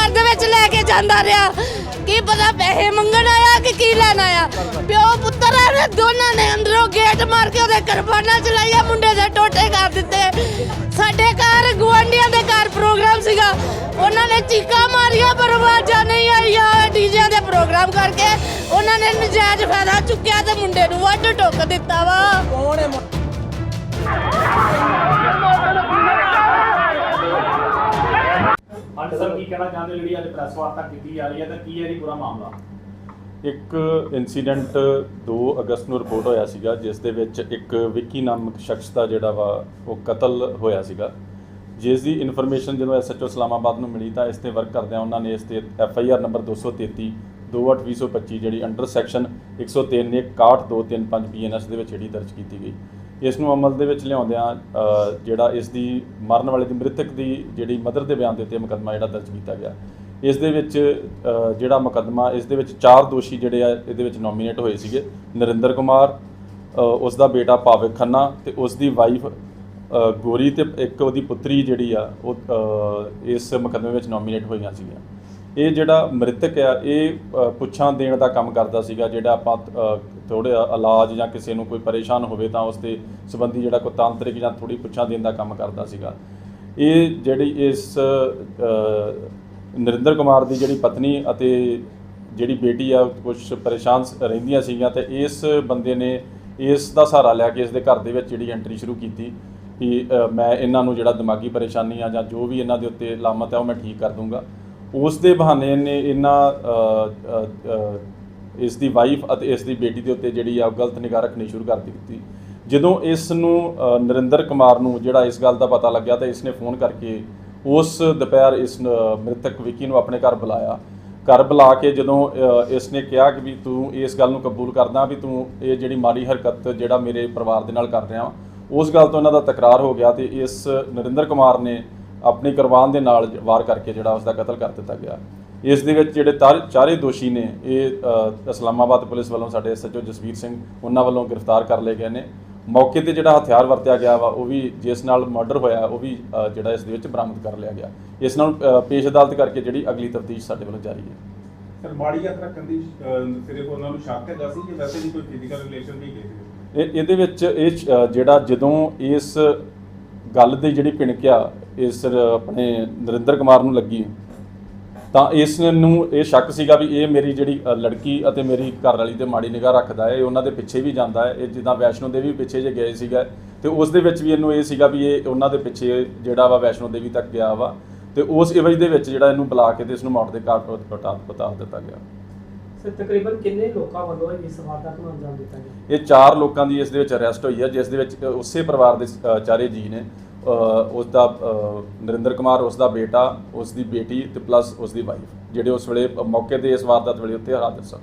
ਕਾਰ ਦੇ ਵਿੱਚ ਲੈ ਕੇ ਜਾਂਦਾ ਰਿਹਾ। ਕੀ ਪਤਾ ਪੈਸੇ ਮੰਗਣ ਆਇਆ ਕਿ ਕੀ ਲੈਣ ਆਇਆ। ਪਿਓ ਪੁੱਤਰ ਆਵੇ ਦੋਨਾਂ ਨੇ ਅੰਦਰੋਂ ਗੇਟ ਮਾਰ ਕੇ ਉਹਦੇ ਕਰਬਾਨਾ ਚਲਾਈਆ, ਮੁੰਡੇ ਦੇ ਟੋਟੇ ਕਰ ਦਿੱਤੇ। ਸਾਡੇ ਘਰ ਗੁਆਂਢੀਆਂ ਦੇ ਘਰ ਪ੍ਰੋਗਰਾਮ ਸੀਗਾ। ਉਹਨਾਂ ਨੇ ਚੀਕਾਂ ਮਾਰੀਆਂ, ਪਰ ਆਵਾਜ਼ਾਂ ਨਹੀਂ ਆਈਆਂ। ਡੀਜੇ ਦੇ ਪ੍ਰੋਗਰਾਮ ਕਰਕੇ ਉਹਨਾਂ ਨੇ ਨਜਾਇਜ਼ ਫਾਇਦਾ ਚੁੱਕਿਆ ਤੇ ਮੁੰਡੇ ਨੂੰ ਵੱਢ ਟੁੱਕ ਦਿੱਤਾ ਵਾ। ਅੱਜ ਸਰ ਕੀ ਕਹਿਣਾ ਚਾਹੁੰਦੇ ਜਿਹੜੀ ਅੱਜ ਪ੍ਰੈਸ ਵਾਰਤਾ ਕੀਤੀ ਜਾ ਰਹੀ ਹੈ, ਤਾਂ ਕੀ ਹੈ ਜੀ ਪੂਰਾ ਮਾਮਲਾ? ਇੱਕ ਇਨਸੀਡੈਂਟ 2 ਅਗਸਤ ਨੂੰ ਰਿਪੋਰਟ ਹੋਇਆ ਸੀਗਾ, ਜਿਸ ਦੇ ਵਿੱਚ ਇੱਕ ਵਿੱਕੀ ਨਾਮਕ ਸ਼ਖਸ ਦਾ ਜਿਹੜਾ ਵਾ, ਉਹ ਕਤਲ ਹੋਇਆ ਸੀਗਾ। ਜਿਸ ਦੀ ਇਨਫੋਰਮੇਸ਼ਨ ਜਦੋਂ ਐਸਐਚਓ ਇਸਲਾਮਾਬਾਦ ਨੂੰ ਮਿਲੀ, ਤਾਂ ਇਸ ਤੇ ਵਰਕ ਕਰਦਿਆਂ ਉਹਨਾਂ ਨੇ ਇਸ ਤੇ ਐਫਆਈਆਰ ਨੰਬਰ 233 2825 ਜਿਹੜੀ ਅੰਡਰ ਸੈਕਸ਼ਨ 103 ਨੇ 61235 ਬੀਐਨਐਸ ਦੇ ਵਿੱਚ ਜਿਹੜੀ ਦਰਜ ਕੀਤੀ ਗਈ। ਇਸ ਨੂੰ ਅਮਲ ਦੇ ਵਿੱਚ ਲਿਆਉਂਦਿਆਂ ਜਿਹੜਾ ਇਸ ਦੀ ਮਰਨ ਵਾਲੇ ਦੀ ਮ੍ਰਿਤਕ ਦੀ ਜਿਹੜੀ ਮਦਰ ਦੇ ਬਿਆਨ ਦੇ ਉੱਤੇ ਮੁਕੱਦਮਾ ਜਿਹੜਾ ਦਰਜ ਕੀਤਾ ਗਿਆ। ਇਸ ਦੇ ਵਿੱਚ ਜਿਹੜਾ ਮੁਕੱਦਮਾ ਇਸ ਦੇ ਵਿੱਚ ਚਾਰ ਦੋਸ਼ੀ ਜਿਹੜੇ ਆ ਇਹਦੇ ਵਿੱਚ ਨੋਮੀਨੇਟ ਹੋਏ ਸੀਗੇ। ਨਰਿੰਦਰ ਕੁਮਾਰ ਅ, ਉਸ ਦਾ ਬੇਟਾ ਭਾਵਿਕ ਖੰਨਾ ਤੇ ਉਸ ਦੀ ਵਾਈਫ ਗੋਰੀ ਤੇ ਇੱਕ ਉਹਦੀ ਪੁੱਤਰੀ ਜਿਹੜੀ ਆ ਉਹ ਇਸ ਮੁਕੱਦਮੇ ਵਿੱਚ ਨੋਮੀਨੇਟ ਹੋਈਆਂ ਸੀਗੀਆਂ। ਇਹ ਜਿਹੜਾ ਮ੍ਰਿਤਕ ਆ, ਇਹ ਪੁੱਛਾਂ ਦੇਣ ਦਾ ਕੰਮ ਕਰਦਾ ਸੀਗਾ, ਜਿਹੜਾ ਆਪਾਂ ਥੋੜੇ ਇਲਾਜ ਜਾਂ ਕਿਸੇ ਨੂੰ ਕੋਈ ਪਰੇਸ਼ਾਨ ਹੋਵੇ ਤਾਂ ਉਸ ਦੇ ਸੰਬੰਧੀ ਜਿਹੜਾ ਕੋਈ ਤਾਂਤਰਿਕ ਜਾਂ ਥੋੜੀ ਪੁੱਛਾਂ ਦੇਣ ਦਾ ਕੰਮ ਕਰਦਾ ਸੀਗਾ। ਇਹ ਜਿਹੜੀ ਇਸ ਨਰਿੰਦਰ ਕੁਮਾਰ ਦੀ ਜਿਹੜੀ ਪਤਨੀ ਅਤੇ ਜਿਹੜੀ ਬੇਟੀ ਆ ਕੁਝ ਪਰੇਸ਼ਾਨ ਰਹਿੰਦੀਆਂ ਸੀਗੀਆਂ ਤੇ ਇਸ ਬੰਦੇ ਨੇ ਇਸ ਦਾ ਸਹਾਰਾ ਲਿਆ ਕੇ ਇਸ ਦੇ ਘਰ ਦੇ ਵਿੱਚ ਜਿਹੜੀ ਐਂਟਰੀ ਸ਼ੁਰੂ ਕੀਤੀ ਕਿ ਮੈਂ ਇਹਨਾਂ ਨੂੰ ਜਿਹੜਾ ਦਿਮਾਗੀ ਪਰੇਸ਼ਾਨੀ ਆ ਜਾਂ ਜੋ ਵੀ ਇਹਨਾਂ ਦੇ ਉੱਤੇ ਲਾਮਤ ਹੈ ਉਹ ਮੈਂ ਠੀਕ ਕਰ ਦੂੰਗਾ। ਉਸ ਦੇ ਬਹਾਨੇ ਨੇ ਇਹਨਾਂ ਇਸ ਦੀ ਵਾਈਫ ਅਤੇ ਇਸ ਦੀ ਬੇਟੀ ਦੇ ਉੱਤੇ ਜਿਹੜੀ ਆ ਉਹ ਗਲਤ ਨਿਗਾਹ ਰੱਖਣੀ ਸ਼ੁਰੂ ਕਰ ਦਿੱਤੀ। ਜਦੋਂ ਇਸ ਨੂੰ ਨਰਿੰਦਰ ਕੁਮਾਰ ਨੂੰ ਜਿਹੜਾ ਇਸ ਗੱਲ ਦਾ ਪਤਾ ਲੱਗਿਆ ਤਾਂ ਇਸ ਨੇ ਫੋਨ ਕਰਕੇ ਉਸ ਦੁਪਹਿਰ ਇਸ ਮ੍ਰਿਤਕ ਵਿੱਕੀ ਨੂੰ ਆਪਣੇ ਘਰ ਬੁਲਾਇਆ। ਘਰ ਬੁਲਾ ਕੇ ਜਦੋਂ ਇਸ ਨੇ ਕਿਹਾ ਕਿ ਵੀ ਤੂੰ ਇਸ ਗੱਲ ਨੂੰ ਕਬੂਲ ਕਰਦਾ ਵੀ ਤੂੰ ਇਹ ਜਿਹੜੀ ਮਾੜੀ ਹਰਕਤ ਜਿਹੜਾ ਮੇਰੇ ਪਰਿਵਾਰ ਦੇ ਨਾਲ ਕਰ ਰਿਹਾ ਉਸ ਗੱਲ ਤੋਂ ਇਹਨਾਂ ਦਾ ਤਕਰਾਰ ਹੋ ਗਿਆ ਤੇ ਇਸ ਨਰਿੰਦਰ ਕੁਮਾਰ ਨੇ ਆਪਣੀ ਕੁਰਬਾਨ ਦੇ ਨਾਲ ਵਾਰ ਕਰਕੇ ਜਿਹੜਾ ਉਸ ਦਾ ਕਤਲ ਕਰ ਦਿੱਤਾ ਗਿਆ। ਇਸ ਦੇ ਵਿੱਚ ਜਿਹੜੇ ਤਾਰ- ਚਾਰੇ ਦੋਸ਼ੀ ਨੇ ਇਹ ਇਸਲਾਮਾਬਾਦ ਪੁਲਿਸ ਵੱਲੋਂ ਸਾਡੇ ਐਸਐਚਓ ਜਸਵੀਰ ਸਿੰਘ ਉਹਨਾਂ ਵੱਲੋਂ ਗ੍ਰਿਫਤਾਰ ਕਰ ਲਏ ਗਏ ਨੇ। ਮੌਕੇ ਤੇ ਜਿਹੜਾ ਹਥਿਆਰ ਵਰਤਿਆ ਗਿਆ ਵਾ ਉਹ ਵੀ ਜਿਸ ਨਾਲ ਮਰਡਰ ਹੋਇਆ ਉਹ ਵੀ ਜਿਹੜਾ ਇਸ ਦੇ ਵਿੱਚ ਬਰਾਮਦ ਕਰ ਲਿਆ ਗਿਆ। ਇਸ ਨਾਲ ਪੇਸ਼ ਅਦਾਲਤ ਕਰਕੇ ਜਿਹੜੀ ਅਗਲੀ ਤਫਤੀਸ਼ ਸਾਡੇ ਵੱਲੋਂ ਜਾਰੀ ਹੈ। ਸਰ ਮਾੜੀ ਯਾਤਰਾ ਕੰਦੀ ਸਿਰੇ ਕੋ ਉਹਨਾਂ ਨੂੰ ਸ਼ੱਕ ਹੈਗਾ ਸੀ ਕਿ ਵੈਸੇ ਵੀ ਕੋਈ ਫਿਜ਼ੀਕਲ ਰਿਲੇਸ਼ਨ ਵੀ ਗਏ ਇਹਦੇ ਵਿੱਚ ਇਹ ਜਿਹੜਾ ਜਦੋਂ ਇਸ ਗੱਲ ਦੀ ਜਿਹੜੀ ਪਿਣਕਿਆ ਇਸ ਆਪਣੇ ਨਰਿੰਦਰ ਕੁਮਾਰ ਨੂੰ ਲੱਗੀ। ਤਾਂ ਇਸ ਨੂੰ ਇਹ ਸ਼ੱਕ ਸੀਗਾ ਵੀ ਇਹ ਮੇਰੀ ਜਿਹੜੀ ਲੜਕੀ ਅਤੇ ਮੇਰੀ ਘਰ ਵਾਲੀ ਤੇ ਮਾੜੀ ਨਿਗਾਹ ਰੱਖਦਾ ਹੈ ਇਹ ਉਹਨਾਂ ਦੇ ਪਿੱਛੇ ਵੀ ਜਾਂਦਾ ਹੈ। ਇਹ ਜਿੱਦਾਂ ਵੈਸ਼ਨੋ ਦੇਵੀ ਪਿੱਛੇ ਜੇ ਗਏ ਸੀਗਾ ਤੇ ਉਸ ਦੇ ਵਿੱਚ ਵੀ ਇਹਨੂੰ ਇਹ ਸੀਗਾ ਵੀ ਇਹ ਉਹਨਾਂ ਦੇ ਪਿੱਛੇ ਜਿਹੜਾ ਵਾ ਵੈਸ਼ਨੋ ਦੇਵੀ ਤੱਕ ਗਿਆ ਵਾ ਤੇ ਉਸ ਇਵਜ ਦੇ ਵਿੱਚ ਜਿਹੜਾ ਇਹਨੂੰ ਬੁਲਾ ਕੇ ਤੇ ਇਸ ਨੂੰ ਮੌਤ ਦੇ ਘਾਟ ਪਟਾ ਪਤਾ ਦਿੱਤਾ ਗਿਆ। ਸਰ ਤਕਰੀਬਨ ਕਿੰਨੇ ਲੋਕਾਂ ਵੱਲੋਂ ਇਸ ਵਾਰਦਾਤ ਨੂੰ ਅੰਜਾਮ ਦਿੱਤਾ ਗਿਆ? ਇਹ ਚਾਰ ਲੋਕਾਂ ਦੀ ਇਸ ਦੇ ਵਿੱਚ ਅਰੈਸਟ ਹੋਈ ਹੈ ਜਿਸ ਦੇ ਵਿੱਚ ਉਸੇ ਪਰਿਵਾਰ ਦੇ ਚਾਰੇ ਜੀ ਨੇ। ਉਸ ਦਾ ਨਰਿੰਦਰ ਕੁਮਾਰ ਉਸ ਦਾ ਬੇਟਾ ਉਸ ਦੀ ਬੇਟੀ ਤੇ ਪਲੱਸ ਉਸ ਦੀ ਵਾਈਫ ਜਿਹੜੇ ਉਸ ਵੇਲੇ ਮੌਕੇ ਤੇ ਇਸ ਵਾਰਦਾਤ ਵੇਲੇ ਉੱਥੇ ਹਾਜ਼ਰ ਸਨ।